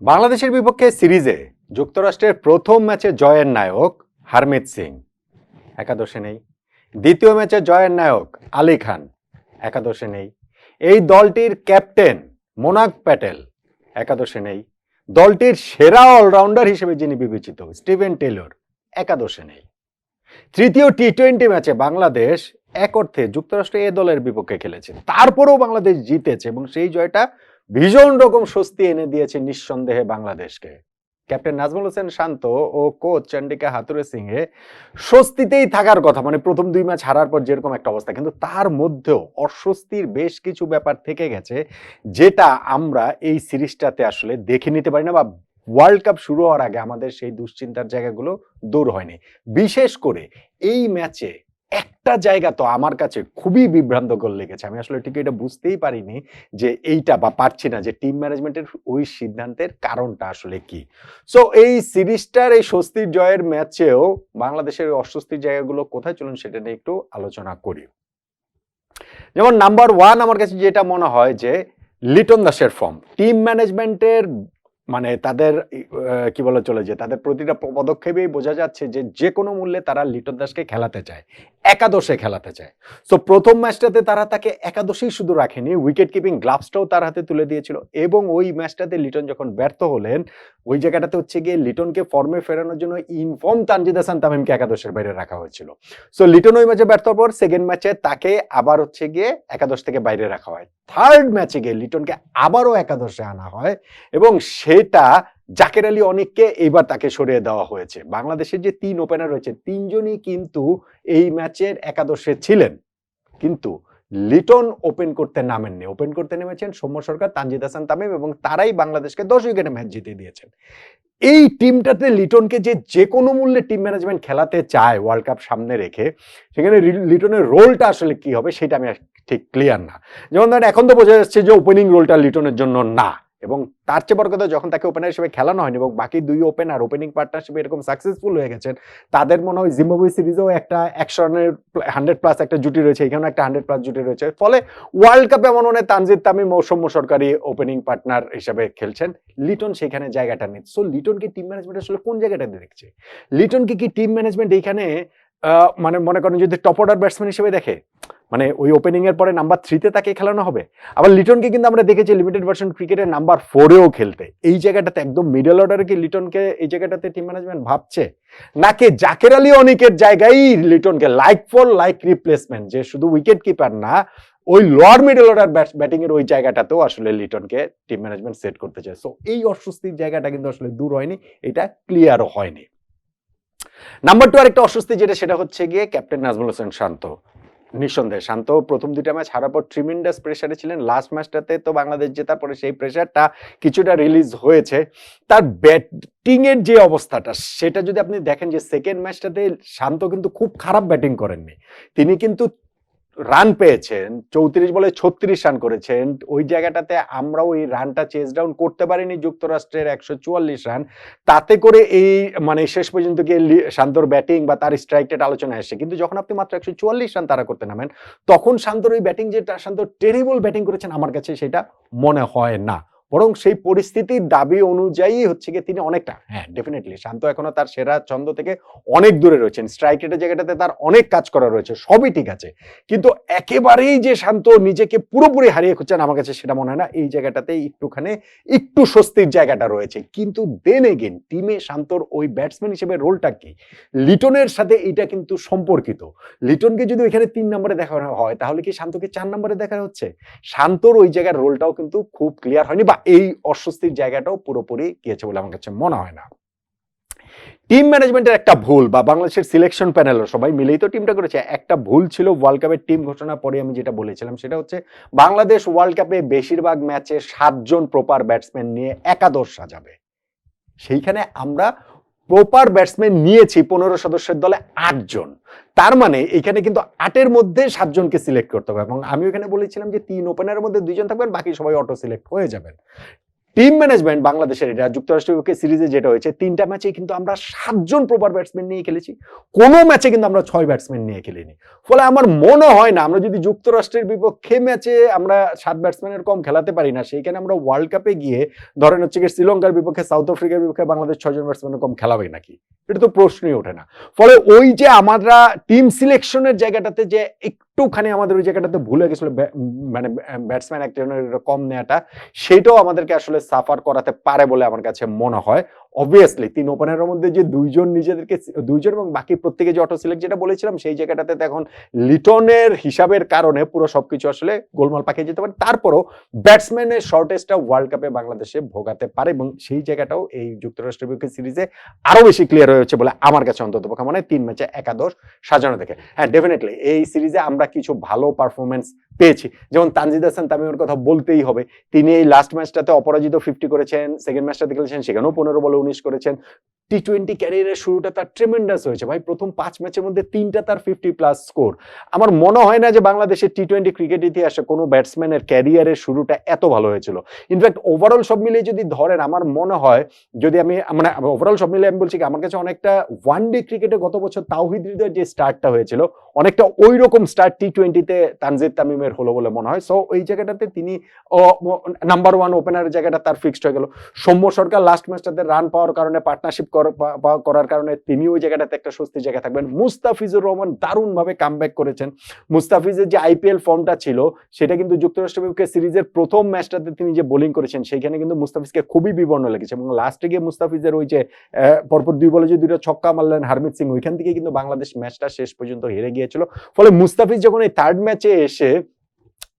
বাংলাদেশের বিপক্ষে সিরিজে যুক্তরাষ্ট্রের প্রথম ম্যাচে জয়ের নায়ক হারমিত সিং। একাদশে নেই। দ্বিতীয় ম্যাচে জয়ের নায়ক আলী খান। একাদশে নেই। এই দলটির ক্যাপ্টেন মোনাক প্যাটেল। একাদশে নেই। দলটির সেরা অলরাউন্ডার হিসেবে যিনি বিবেচিত, স্টিভেন টেলর, একাদশে নেই। তৃতীয় টি টোয়েন্টি ম্যাচে বাংলাদেশ এক অর্থে যুক্তরাষ্ট্র এ দলের বিপক্ষে খেলেছে। তারপরেও বাংলাদেশ জিতেছে এবং সেই জয়টা ভীষণ রকম স্বস্তি এনে দিয়েছে নিঃসন্দেহে বাংলাদেশকে। ক্যাপ্টেন নাজমুল হোসেন শান্ত ও কোচ চন্ডিকা হাতুরে সিং এ স্বস্তিতেই থাকার কথা মানে প্রথম দুই ম্যাচ হারার পর যেরকম একটা অবস্থা, কিন্তু তার মধ্যেও অস্বস্তির বেশ কিছু ব্যাপার থেকে গেছে, যেটা আমরা এই সিরিজটাতে আসলে দেখে নিতে পারি না বা ওয়ার্ল্ড কাপ শুরু হওয়ার আগে আমাদের সেই দুশ্চিন্তার জায়গাগুলো দূর হয়নি। বিশেষ করে এই ম্যাচে একটা জায়গা তো আমার কাছে খুবই বিভ্রান্তকর লেগেছে। আমি আসলে ঠিক এটা বুঝতেই পারিনি যে এইটা বা পারছি না যে টিম ম্যানেজমেন্টের ওই সিদ্ধান্তের কারণটা আসলে কি। সো এই সিরিজটার, এই স্বস্তির জয়ের ম্যাচেও বাংলাদেশের ওই অস্বস্তির জায়গাগুলো কোথায় চলুন সেটা নিয়ে একটু আলোচনা করি। যেমন নাম্বার ওয়ান আমার কাছে যেটা মনে হয় যে লিটন দাসের ফর্ম টিম ম্যানেজমেন্টের মানে তাদের কি বলে চলে যে, তাদের প্রতিটা পদক্ষেপেই বোঝা যাচ্ছে যে যে কোনো মূল্যে তারা লিটন দাসকে খেলাতে চায়, একাদশে খেলাতে চায়। সো প্রথম ম্যাচটাতে তারা তাকে একাদশেই শুধু রাখেনি উইকেট কিপিং গ্লাভসটাও তার হাতে তুলে দিয়েছিল এবং ওই ম্যাচটাতে লিটন যখন ব্যর্থ হলেন, ওই জায়গাটাতে হচ্ছে গিয়ে লিটনকে ফর্মে ফেরানোর জন্য ইনফর্ম তানজিদ হাসান তামিমকে একাদশের বাইরে রাখা হয়েছিল। সো লিটন ওই ম্যাচে ব্যর্থ পর সেকেন্ড ম্যাচে তাকে আবার হচ্ছে গিয়ে একাদশ থেকে বাইরে রাখা হয়। থার্ড ম্যাচে গিয়ে লিটনকে আবারও একাদশে আনা হয় এবং সেটা জাকের আলী অনেককে এইবার তাকে সরিয়ে দেওয়া হয়েছে। বাংলাদেশের যে তিন ওপেনার রয়েছে, তিনজনই কিন্তু এই ম্যাচের একাদশে ছিলেন। কিন্তু লিটন ওপেন করতে নামেননি। ওপেন করতে নেমেছেন সৌম্য সরকার, তানজিদ হাসান তামিম এবং তারাই বাংলাদেশকে দশ উইকেটে ম্যাচ জিতে দিয়েছেন। এই টিমটাতে লিটনকে যে যে কোনো মূল্যে টিম ম্যানেজমেন্ট খেলাতে চায় ওয়ার্ল্ড কাপ সামনে রেখে, সেখানে লিটনের রোলটা আসলে কি হবে, সেটা আমি ঠিক ক্লিয়ার না। যেমন ধরেন, এখন তো বোঝা যাচ্ছে যে ওপেনিং রোলটা লিটনের জন্য না। এবং তার চেয়ে বড় কথা যখন তাকে ওপেনার হিসেবে খেলানো হয়নি এবং বাকি দুই ওপেনার ওপেনিং পার্টনারশিপ এরকম সাকসেসফুল হয়ে গেছেন, তাদের মনে হয় জিম্বাবুয়ে সিরিজেও একটা একশো রানের হান্ড্রেড প্লাস একটা জুটি রয়েছে, এখানেও একটা হান্ড্রেড প্লাস জুটি রয়েছে। ফলে ওয়ার্ল্ড কাপে এমন মনে হয় তানজিদ তামিম সৌম্য সরকারি ওপেনিং পার্টনার হিসেবে খেলছেন। লিটন সেখানে জায়গাটা নেই। সো লিটনকে টিম ম্যানেজমেন্ট আসলে কোন জায়গাটাতে দেখছে? লিটনকে কি টিম ম্যানেজমেন্ট এইখানে মানে মনে করেন যদি টপ অর্ডার ব্যাটসম্যান হিসেবে দেখে? মানে ওই ওপেনিং এর পরে নাম্বার থ্রিতে তাকে খেলানো হবে। আবার লিটনকে কিন্তু আমরা দেখেছি লিমিটেড ভার্সন ক্রিকেটের নাম্বার ফোরেও খেলতে। এই জায়গাটাতে একদম মিডল অর্ডারে কি লিটনকে এই জায়গাটাতে টিম ম্যানেজমেন্ট ভাবছে? নাকি জাকের আলী অনেকের জায়গায় লিটনকে লাইক ফর লাইক রিপ্লেসমেন্ট যে শুধু উইকেট কিপার না, ওই লোয়ার মিডল অর্ডার ব্যাটিং এর ওই জায়গাটাতেও আসলে লিটনকে টিম ম্যানেজমেন্ট সেট করতে চায়। সো এই অস্বস্তির জায়গাটা কিন্তু আসলে দূর হয়নি, এটা ক্লিয়ারও হয়নি। নাম্বার টু আরেকটা অস্বস্তি যেটা, সেটা হচ্ছে গিয়ে ক্যাপ্টেন নাজমুল হোসেন শান্ত। নিঃসন্দেহে। শান্ত প্রথম দুটা ম্যাচ হারার পর ট্রিমিন্ডাস প্রেসারে ছিলেন। লাস্ট ম্যাচটাতে তো বাংলাদেশ জেতার পরে সেই প্রেসারটা কিছুটা রিলিজ হয়েছে। তার ব্যাটিং এর যে অবস্থাটা, সেটা যদি আপনি দেখেন যে সেকেন্ড ম্যাচটাতে শান্ত কিন্তু খুব খারাপ ব্যাটিং করেননি। তিনি কিন্তু রান পেয়েছেন, চৌত্রিশ বলে ছত্রিশ রান করেছেন, ওই জায়গাটাতে আমরা ওই রানটা চেস ডাউন করতে পারিনি যুক্তরাষ্ট্রের একশো চুয়াল্লিশ রান তাতে করে এই মানে শেষ পর্যন্ত গিয়ে শান্তর ব্যাটিং বা তার স্ট্রাইক রেট আলোচনায় আসে কিন্তু যখন আপনি মাত্র একশো চুয়াল্লিশ রান তারা করতে নামেন, তখন শান্তর ওই ব্যাটিং যেটা শান্তর টেরিবল ব্যাটিং করেছেন, আমার কাছে সেটা মনে হয় না। বরং সেই পরিস্থিতির দাবি অনুযায়ী হচ্ছে গিয়ে তিনি অনেকটা হ্যাঁ ডেফিনেটলি শান্ত এখনও তার সেরা ছন্দ থেকে অনেক দূরে রয়েছেন। স্ট্রাইক রেটের জায়গাটাতে তার অনেক কাজ করা রয়েছে, সবই ঠিক আছে। কিন্তু একেবারেই যে শান্ত নিজেকে পুরোপুরি হারিয়ে খুঁজছেন আমার কাছে সেটা মনে হয় না। এই জায়গাটাতে একটুখানি, একটু স্বস্তির জায়গাটা রয়েছে। কিন্তু দেন এগেন টিমে শান্তর ওই ব্যাটসম্যান হিসেবে রোলটা কি? লিটনের সাথে এটা কিন্তু সম্পর্কিত। লিটনকে যদি ওইখানে তিন নম্বরে দেখানো হয়, তাহলে কি শান্তকে চার নম্বরে দেখা হচ্ছে? শান্তর ওই জায়গার রোলটাও কিন্তু খুব ক্লিয়ার হয়নি বা এই অস্বস্তির জায়গাটাও পুরোপুরি গিয়েছে বলে আমার কাছে মনে হয় না। টিম ম্যানেজমেন্টের একটা ভুল বা বাংলাদেশের সিলেকশন প্যানেলও সবাই মিলেই তো টিমটা করেছে। একটা ভুল ছিল ওয়ার্ল্ড কাপের টিম ঘোষণা পরে আমি যেটা বলেছিলাম সেটা হচ্ছে বাংলাদেশ ওয়ার্ল্ড কাপে বেশিরভাগ ম্যাচে সাতজন প্রপার ব্যাটসম্যান নিয়ে একাদশ সাজাবে। সেইখানে আমরা প্রপার ব্যাটসম্যান নিয়েছি পনেরো সদস্যের দলে আটজন। তার মানে এখানে কিন্তু আটের মধ্যে সাতজনকে সিলেক্ট করতে হবে এবং আমি ওখানে বলেছিলাম যে তিন ওপেনারের মধ্যে দুইজন থাকবেন, বাকি সবাই অটো সিলেক্ট হয়ে যাবেন। টিম ম্যানেজমেন্ট বাংলাদেশের এটা যুক্তরাষ্ট্রের বিপক্ষে সিরিজে যেটা হয়েছে, তিনটা ম্যাচে কিন্তু আমরা সাতজন প্রপার ব্যাটসম্যান নিয়ে খেলেছি। কোনো ম্যাচে কিন্তু আমরা ছয় ব্যাটসম্যান নিয়ে খেলিনি। ফলে আমার মনে হয় না, আমরা যদি যুক্তরাষ্ট্রের বিপক্ষে ম্যাচে আমরা সাত ব্যাটসম্যানের কম খেলাতে পারি না, সেইখানে আমরা ওয়ার্ল্ড কাপে গিয়ে ধরেন হচ্ছে গিয়ে শ্রীলঙ্কার বিপক্ষে সাউথ আফ্রিকার বিপক্ষে বাংলাদেশ ছয়জন ব্যাটসম্যানের কম খেলাবে নাকি? এটা তো প্রশ্নই ওঠে না। ফলে ওই যে আমরা টিম সিলেকশনের জায়গাটাতে যে একটুখানি আমাদের ওই জায়গাটাতে ভুলে গেছিল মানে ব্যাটসম্যান একটা কম নেওয়াটা সেটাও আমাদেরকে আসলে সাফার করাতে পারে বলে আমার কাছে মনে হয়। অবভিয়াসলি তিন ওপেনারের মধ্যে যে দুইজন নিজেদেরকে দুইজন এবং বাকি প্রত্যেকে যে অটো সিলেক্ট যেটা বলেছিলাম, সেই জায়গাটাতে এখন লিটনের হিসাবের কারণে পুরো সবকিছু আসলে গোলমাল পাকিয়ে যেতে পারে। তারপরও ব্যাটসম্যানের শর্টেজটা ওয়ার্ল্ড কাপে বাংলাদেশে ভোগাতে পারে এবং সেই জায়গাটাও এই যুক্তরাষ্ট্রের বিপক্ষে সিরিজে আরও বেশি ক্লিয়ার হয়েছে বলে আমার কাছে অন্তত পক্ষে মনে হয়। তিন ম্যাচে একাদশ সাজানো দেখে। হ্যাঁ ডেফিনেটলি এই সিরিজে আমরা কিছু ভালো পারফরমেন্স পেয়েছি। যেমন তানজিদ হাসান তামিমের কথা বলতেই হবে। তিনি এই লাস্ট ম্যাচটাতে অপরাজিত ফিফটি করেছেন সেকেন্ড ম্যাচটাতে খেলেছেন, সেখানেও পনেরো বলে উনিশ করেছেন। টি টোয়েন্টি ক্যারিয়ারের শুরুটা তার ট্রেমেন্ডাস হয়েছে। ভাই, প্রথম পাঁচ ম্যাচের মধ্যে তিনটা তার ফিফটি প্লাস স্কোর আমার মনে হয় না যে বাংলাদেশের টি টোয়েন্টি ক্রিকেট ইতিহাসে কোনো ব্যাটসম্যানের ক্যারিয়ারের শুরুটা এত ভালো হয়েছিল। ইনফ্যাক্ট ওভারঅল সব মিলিয়ে যদি ধরেন, আমার মনে হয়, যদি আমি মানে ওভারঅল সব মিলিয়ে আমি বলছি কি, আমার কাছে অনেকটা ওয়ান ডে ক্রিকেটে গত বছর তাওহিদ হৃদয়ের যে স্টার্টটা হয়েছিল, অনেকটা ওই রকম স্টার্ট টি টোয়েন্টিতে তানজিদ তামিমের হলো বলে মনে হয়। সো ওই জায়গাটাতে তিনি নাম্বার ওয়ান ওপেনারের জায়গাটা তার ফিক্সড হয়ে গেল। সৌম্য সরকার লাস্ট ম্যাচটাতে রান পাওয়ার কারণে পার্টনারশিপ করার কারণে তিনি ওই জায়গাটাতে একটা স্বস্তির জায়গায় থাকবেন। মুস্তাফিজুর রহমান দারুণভাবে কামব্যাক করেছেন। মুস্তাফিজের যে আইপিএল ফর্মটা ছিল, সেটা কিন্তু যুক্তরাষ্ট্র বিপক্ষে সিরিজের প্রথম ম্যাচটাতে তিনি যে বোলিং করেছেন, সেইখানে কিন্তু মুস্তাফিজকে খুবই বিবর্ণ লেগেছে এবং লাস্টে গিয়ে মুস্তাফিজের ওই যে পরপর দুই বলে যে দুটো ছক্কা মারলেন হারমিত সিং, ওইখান থেকে কিন্তু বাংলাদেশ ম্যাচটা শেষ পর্যন্ত হেরে গিয়েছিল। ফলে মুস্তাফিজ যখন এই থার্ড ম্যাচে এসে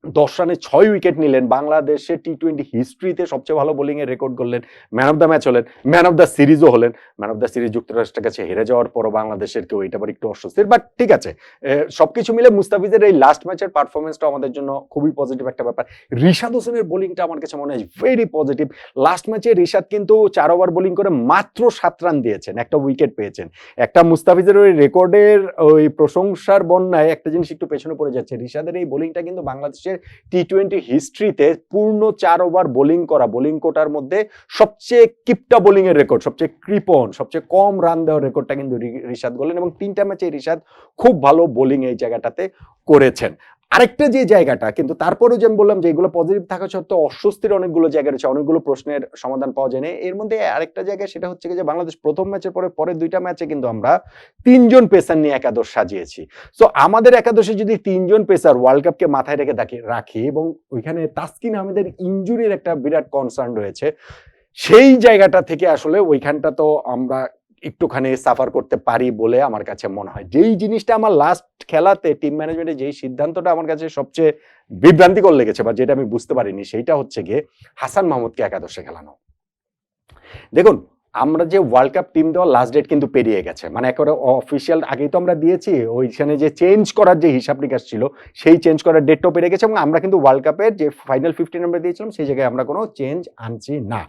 দশ রানে ছয় উইকেট নিলেন। বাংলাদেশের টি টোয়েন্টি হিস্ট্রিতে সবচেয়ে ভালো বোলিং এর রেকর্ড করলেন ম্যান অফ দ্য ম্যাচ হলেন ম্যান অফ দ্য সিরিজও হলেন। ম্যান অফ দ্য সিরিজ যুক্তরাষ্ট্রের কাছে হেরে যাওয়ার পরও বাংলাদেশের কেউ এটা একটু অস্বস্তির। বাট ঠিক আছে এ, সবকিছু মিলে মুস্তাফিজের এই লাস্ট ম্যাচের পারফরমেন্সটা আমাদের জন্য খুবই পজিটিভ একটা ব্যাপার। রিশাদ হোসেনের বোলিংটা আমার কাছে মনে হয় ভেরি পজিটিভ লাস্ট ম্যাচে রিশাদ কিন্তু চার ওভার বোলিং করে মাত্র সাত রান দিয়েছেন একটা উইকেট পেয়েছেন। একটা মুস্তাফিজের ওই রেকর্ডের ওই প্রশংসার বন্যায় একটা জিনিস একটু পেছনে পড়ে যাচ্ছে। রিশাদের এই বোলিংটা কিন্তু বাংলাদেশের টি টোয়েন্টি হিস্ট্রিতে পূর্ণ চার ওভার বোলিং করা বোলিং কোটার মধ্যে সবচেয়ে কিপটা বোলিংয়ের রেকর্ড সবচেয়ে কৃপন, সবচেয়ে কম রান দেওয়ার রেকর্ডটা কিন্তু ঋষাদ করলেন এবং তিনটা ম্যাচে রিশাদ খুব ভালো বোলিং এই জায়গাটাতে করেছেন। আরেকটা যে জায়গাটা, কিন্তু তারপরেও যে আমি বললাম যে এগুলো পজিটিভ থাকা সত্ত্বেও অস্বস্তির অনেকগুলো জায়গা রয়েছে, অনেকগুলো প্রশ্নের সমাধান পাওয়া যায় না। এর মধ্যে আরেকটা জায়গা সেটা হচ্ছে যে বাংলাদেশ প্রথম ম্যাচের পরে পরে দুইটা ম্যাচে কিন্তু আমরা তিনজন পেসার নিয়ে একাদশ সাজিয়েছি। সো আমাদের একাদশে যদি তিনজন পেসার ওয়ার্ল্ড কাপকে মাথায় রেখে থাকি- রাখি এবং ওইখানে তাসকিন আহমেদের ইঞ্জুরির একটা বিরাট কনসার্ন রয়েছে, সেই জায়গাটা থেকে আসলে ওইখানটা তো আমরা একটুখানি সাফার করতে পারি বলে আমার কাছে মনে হয়। যেই জিনিসটা আমার লাস্ট খেলাতে টিম ম্যানেজমেন্টের যেই সিদ্ধান্তটা আমার কাছে সবচেয়ে বিভ্রান্তিকর লেগেছে বা যেটা আমি বুঝতে পারিনি, সেইটা হচ্ছে গিয়ে হাসান মাহমুদকে একাদশে খেলানো। দেখুন আমরা যে ওয়ার্ল্ড কাপ টিম দেওয়ার লাস্ট ডেট কিন্তু পেরিয়ে গেছে। মানে একেবারে অফিসিয়াল আগেই তো আমরা দিয়েছি, ওইখানে যে চেঞ্জ করার যে হিসাব নিকাশ ছিল, সেই চেঞ্জ করার ডেটটাও পেরিয়ে গেছে এবং আমরা কিন্তু ওয়ার্ল্ড কাপের যে ফাইনাল ফিফটিন আমরা দিয়েছিলাম, সেই জায়গায় আমরা কোনো চেঞ্জ আনছি না।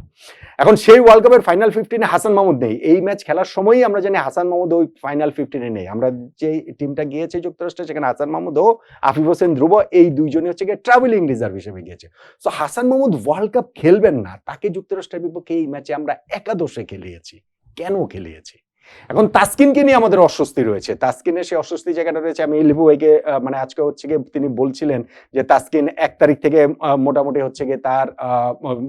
এখন সেই ওয়ার্ল্ড কাপের ফাইনাল ফিফটিনে হাসান মাহমুদ নেই। এই ম্যাচ খেলার সময়ই আমরা জানি হাসান মাহমুদ ওই ফাইনাল ফিফটিনে নেই। আমরা যে টিমটা গিয়েছে যুক্তরাষ্ট্রে, সেখানে হাসান মাহমুদ ও আফিফ হোসেন ধ্রুব এই দুইজনই হচ্ছে গিয়ে ট্রাভেলিং রিজার্ভ হিসেবে গিয়েছে। So Hasan Mahmud world cup খেলবেন না, তাকে যুক্তরাষ্ট্রের বিপক্ষে এই ম্যাচে আমরা একাদশে খেলিয়েছি। কেন খেলিয়েছি? এখন তাসকিনকে নিয়ে আমাদের অস্বস্তি রয়েছে। তাসকিনের সেই অস্বস্তি জায়গাটা রয়েছে। আমি লিপু ভাইকে মানে আজকে হচ্ছে গিয়ে তিনি বলছিলেন যে তাসকিন এক তারিখ থেকে মোটামুটি হচ্ছে গিয়ে তার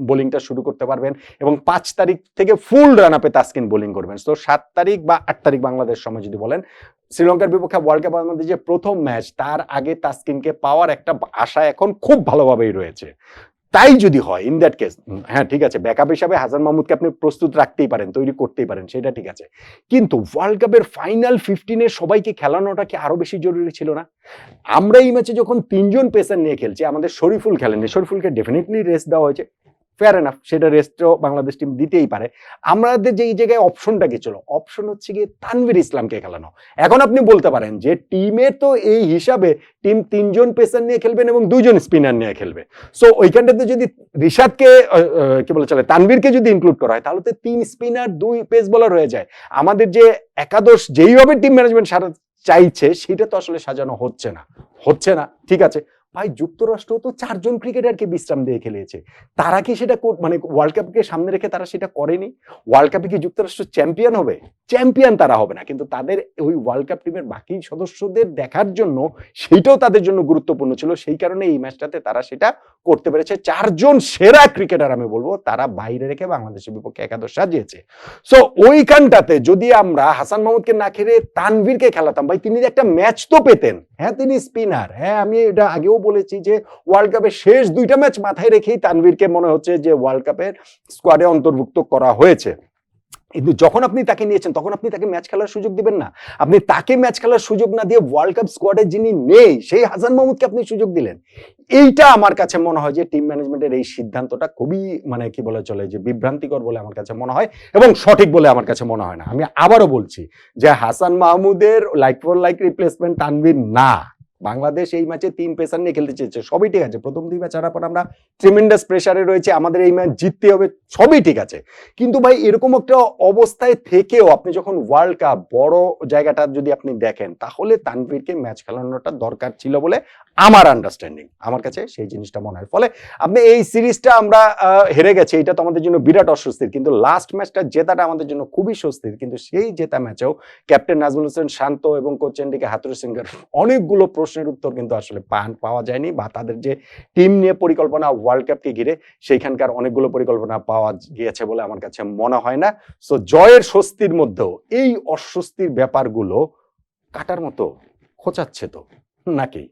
বোলিংটা শুরু করতে পারবেন এবং পাঁচ তারিখ থেকে ফুল রান আপে তাসকিন বোলিং করবেন। তো সাত তারিখ বা আট তারিখ বাংলাদেশ সময় যদি বলেন, শ্রীলঙ্কার বিপক্ষে ওয়ার্ল্ড কাপের মধ্যে যে প্রথম ম্যাচ তার আগে তাসকিনকে পাওয়ার একটা আশা এখন খুব ভালোভাবেই রয়েছে। তাই যদি হয় ইন দ্যাট কেস হ্যাঁ ঠিক আছে ব্যাকআপ হিসাবে হাসান মাহমুদকে আপনি প্রস্তুত রাখতেই পারেন, তৈরি করতেই পারেন, সেটা ঠিক আছে। কিন্তু ওয়ার্ল্ড কাপের ফাইনাল ফিফটিনে সবাইকে খেলানোটা কি আরও বেশি জরুরি ছিল না? আমরা এই ম্যাচে যখন তিনজন পেসার নিয়ে খেলছি, আমাদের শরীফুল খেলেননি, শরীফুলকে ডেফিনেটলি রেস্ট দেওয়া হয়েছে। ফেয়ার এনাফ সেটা রেস্টও বাংলাদেশ টিম দিতেই পারে। আমাদের যে এই জায়গায় অপশনটা কি ছিল অপশন হচ্ছে গিয়ে তানভীর ইসলামকে খেলানো। এখন আপনি বলতে পারেন যে টিমে তো এই হিসাবে টিম তিনজন পেসার নিয়ে খেলবেন এবং দুইজন স্পিনার নিয়ে খেলবে। সো ওইখানটাতে যদি রিশাদকে কি বলে চলে, তানভীরকে যদি ইনক্লুড করা হয়, তাহলে তো তিন স্পিনার দুই পেস বোলার হয়ে যায়। আমাদের যে একাদশ যেইভাবে টিম ম্যানেজমেন্ট সারা চাইছে, সেটা তো আসলে সাজানো হচ্ছে না। হচ্ছে না, ঠিক আছে। ভাই, যুক্তরাষ্ট্র তো চারজন ক্রিকেটারকে বিশ্রাম দিয়ে খেলেছে। তারা কি সেটা মানে ওয়ার্ল্ড কাপকে সামনে রেখে তারা সেটা করেনি? ওয়ার্ল্ড কাপে কি যুক্তরাষ্ট্র চ্যাম্পিয়ন হবে? চ্যাম্পিয়ন তারা হবে না। কিন্তু তাদের ওই ওয়ার্ল্ড কাপ টিমের বাকি সদস্যদের দেখার জন্য সেইটাও তাদের জন্য গুরুত্বপূর্ণ ছিল। সেই কারণে এই ম্যাচটাতে তারা সেটা করতে পেরেছে। চারজন সেরা ক্রিকেটার আমি বলব, তারা বাইরে রেখে বাংলাদেশের বিপক্ষে একাদশ সাজিয়েছে। সো ওইখানটাতে যদি আমরা হাসান মাহমুদকে না খেলে তানভীরকে খেলাতাম, ভাই, তিনি একটা ম্যাচ তো পেতেন। হ্যাঁ তিনি স্পিনার হ্যাঁ আমি এটা আগেও বলেছি যে ওয়ার্ল্ড কাপের শেষ দুইটা ম্যাচ মাথায় রেখেই তানভীরকে মনে হচ্ছে যে ওয়ার্ল্ড কাপের স্কোয়াডে অন্তর্ভুক্ত করা হয়েছে। কিন্তু যখন আপনি তাকে নিয়েছেন, তখন আপনি তাকে ম্যাচ খেলার সুযোগ দিবেন না। আপনি তাকে ম্যাচ খেলার সুযোগ না দিয়ে ওয়ার্ল্ড কাপ স্কোয়াডে যিনি নেই, সেই হাসান মাহমুদকে আপনি সুযোগ দিলেন। এইটা আমার কাছে মনে হয় যে টিম ম্যানেজমেন্টের এই সিদ্ধান্তটা খুবই মানে কি বলে চলে, যে বিভ্রান্তিকর বলে আমার কাছে মনে হয় এবং সঠিক বলে আমার কাছে মনে হয় না। আমি আবারও বলছি যে হাসান মাহমুদের like for like replacement Tanvir না। বাংলাদেশ এই ম্যাচে তিন পেসার নিয়ে খেলতে চেয়েছে, সবই ঠিক আছে। প্রথম দুই ম্যাচ হারার পর আমরা ট্রিমেন্ডাস প্রেসারে রয়েছে, আমাদের এই ম্যাচ জিততে হবে, সবই ঠিক আছে। কিন্তু ভাই, এরকম একটা অবস্থায় থেকেও আপনি যখন ওয়ার্ল্ড কাপ বড় জায়গাটা যদি আপনি দেখেন, তাহলে তানভীরকে ম্যাচ খেলানোটা দরকার ছিল বলে আমার আন্ডারস্ট্যান্ডিং আমার কাছে সেই জিনিসটা মনে হয়। ফলে আপনি এই সিরিজটা আমরা হেরে গেছি, এটা তো আমাদের জন্য বিরাট অস্বস্তির। কিন্তু লাস্ট ম্যাচটা জেতাটা আমাদের জন্য খুবই স্বস্তির। কিন্তু সেই জেতা ম্যাচেও ক্যাপ্টেন নাজমুল হোসেন শান্ত এবং কোচ চেন্ডিকে হাতুর সিংহের অনেকগুলো প্রশ্নের উত্তর কিন্তু আসলে পাওয়া যায়নি বা তাদের যে টিম নিয়ে পরিকল্পনা ওয়ার্ল্ড কাপকে ঘিরে সেইখানকার অনেকগুলো পরিকল্পনা পাওয়া গিয়েছে বলে আমার কাছে মনে হয় না। সো জয়ের স্বস্তির মধ্যেও এই অস্বস্তির ব্যাপারগুলো কাটার মতো খোঁচাচ্ছে তো, নাকি?